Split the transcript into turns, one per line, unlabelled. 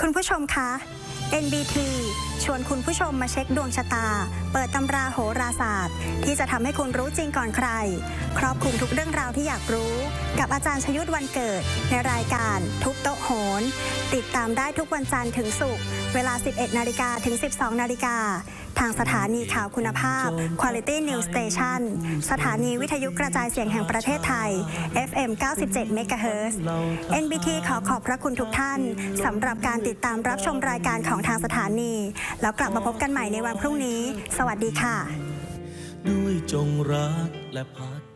คุณผู้ชมคะ NBT ชวนคุณผู้ชมมาเช็คดวงชะตา เปิดตำราโหราศาสตร์ ที่จะทำให้คุณรู้จริงก่อนใคร ครอบคลุมทุกเรื่องราวที่อยากรู้ กับอาจารย์ชยุทธวันเกิด ในรายการทุบ ติดตามได้ทุกวันจันทร์ถึงศุกร์เวลา 11 นาฬิกาถึง 12 นาฬิกา ทางสถานีข่าวคุณภาพ Quality News Station สถานีวิทยุกระจายเสียงแห่งประเทศไทย FM 97 MHz NBT ขอขอบพระคุณทุกท่านสำหรับการติดตามรับชมรายการของทางสถานี แล้วกลับมาพบกันใหม่ในวันพรุ่งนี้ สวัสดีค่ะ
ด้วยจงรักและพักดี